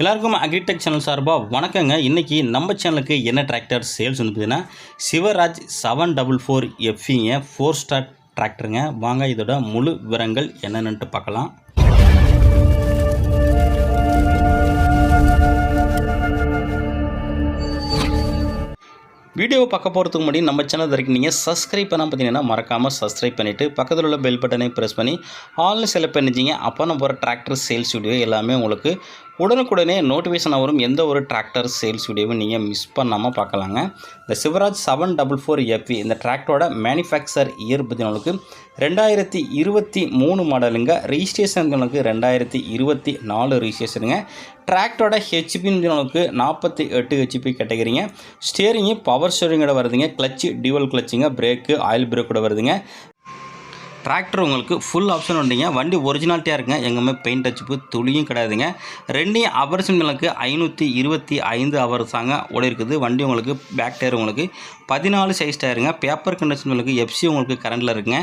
எல்லாருக்கும் agritech channel சார்பாக வணக்கங்க. இன்றைக்கி நம்ம சேனலுக்கு என்ன டிராக்டர் சேல்ஸ் வந்து பார்த்தீங்கன்னா சிவராஜ் செவன் டபுள் ஃபோர் எஃப்இங்க ஃபோர் ஸ்டார் டிராக்டருங்க வாங்க இதோட முழு விவரங்கள் என்னென்னட்டு பார்க்கலாம். வீடியோவை பார்க்க போகிறதுக்கு முன்னாடி நம்ம சேனல் வரைக்கும் நீங்கள் சப்ஸ்கிரைப் பண்ணால் பார்த்தீங்கன்னா மறக்காமல் சப்ஸ்கிரைப் பண்ணிவிட்டு பக்கத்தில் உள்ள பெல் பட்டனை ப்ரெஸ் பண்ணி ஆல்னு செலக்ட் பண்ணிச்சிங்க அப்போ நம்ம போகிற டிராக்டர் சேல்ஸ் வீடியோ எல்லாமே உங்களுக்கு உடனுக்குடனே நோட்டிஃபிகேஷன் வரும். எந்த ஒரு டிராக்டர் சேல்ஸ் வீடியோவும் நீங்கள் மிஸ் பண்ணாமல் பார்க்கலாங்க. இந்த Shivraj seven double four FV இந்த டிராக்டரோட மேனுஃபேக்சர் இயர் பதினாலுக்கு ரெண்டாயிரத்தி இருபத்தி மூணு மாடலுங்க ரிஜிஸ்ட்ரேஷனுக்கு ரெண்டாயிரத்தி இருபத்தி நாலு ரிஜிஸ்ட்ரேஷனுங்க டிராக்டரோட ஹெச்பின்னு நாற்பத்தி எட்டு ஹெச்பி கேட்டகரிங்க ஸ்டேரிங்கு பவர் ஸ்டேரிங்கோட வருதுங்க. கிளச்சு டியூவல் கிளச்சுங்க பிரேக்கு ஆயில் பிரேக்கோட வருதுங்க. டிராக்டர் உங்களுக்கு ஃபுல் ஆப்ஷன் வண்டிங்க வண்டி ஒரிஜினாலிட்டியாக இருக்குங்க. எங்கேயுமே பெயிண்ட் அடிச்சுப்பு துளியும் கிடையாதுங்க. ரெண்டையும் அவர்ஸுங்களுக்கு ஐநூற்றி இருபத்தி ஐந்து அவர்ஸாங்க ஓடி இருக்குது. வண்டி உங்களுக்கு பேக் டயர் உங்களுக்கு பதினாலு சைஸ் டயருங்க பேப்பர் கண்டிஷன் உங்களுக்கு எஃப்சி உங்களுக்கு கரண்டில் இருக்குங்க.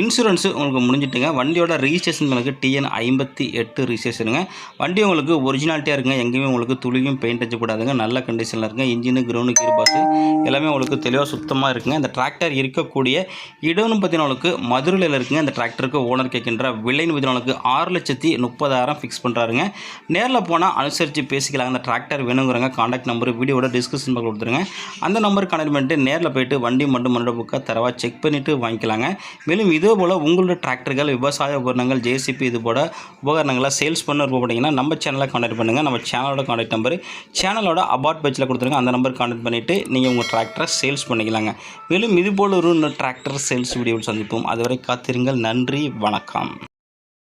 இன்சூரன்ஸு உங்களுக்கு முடிஞ்சிட்டுங்க. வண்டியோட ரிஜிஸ்ட்ரேஷன்களுக்கு டிஎன் ஐம்பத்தி எட்டு ரிஜிஸ்ட்ரேஷனுங்க வண்டி உங்களுக்கு ஒரிஜினாலிட்டியாக இருக்குங்க. எங்கேயுமே உங்களுக்கு துளியும் பெயிண்ட் அடிச்சக்கூடாதுங்க நல்ல கண்டிஷனில் இருக்குங்க. இன்ஜினு கிரௌண்டு கீர் பாஸ் எல்லாமே உங்களுக்கு தெளிவாக சுத்தமாக இருக்குங்க. இந்த டிராக்டர் இருக்கக்கூடிய இடம்னு பார்த்தீங்கன்னா உங்களுக்கு மதுரையில் இருக்குங்க இந்த டிராக்டருக்கு ஓனர் கேட்கின்ற விலை பார்த்தீங்கன்னா ஆறு லட்சத்தி முப்பதாயிரம் ஃபிக்ஸ் பண்ணுறாருங்க நேரில் போனால் அனுசரித்து பேசிக்கலாம். அந்த டிராக்டர் வேணுங்கிறங்க காண்டாக்ட் நம்பர் வீடியோட டிஸ்கிரிப்ஷன் பாக்ஸ் கொடுத்துருங்க. அந்த நம்பர் கனெக்ட் பண்ணிட்டு நேரில் போயிட்டு வண்டி மட்டும் மண்டல புக்காக தரவா செக் பண்ணிவிட்டு வாங்கிக்கலாங்க. மேலும் இதே போல் உங்களோட டிராக்டர்கள் விவசாய உபகரணங்கள் ஜேசிபி இது போல் உபகரணங்களை சேல்ஸ் பண்ண போட்டிங்கன்னா நம்ம சேனலை காண்டாக்ட் பண்ணுங்கள் நம்ம சேனலோட காண்டாக்ட் நம்பர் சேனலோட அபார்ட் பேஜில் கொடுத்துருங்க. அந்த நம்பர் காண்டாக்ட் பண்ணிவிட்டு நீங்கள் உங்கள் டிராக்டரை சேல்ஸ் பண்ணிக்கலாங்க. மேலும் இது போல் ஒரு டிராக்டர் சேல்ஸ் வீடியோவில் சந்திப்போம். அதுவரை காத்திருங்கள் நன்றி வணக்கம்.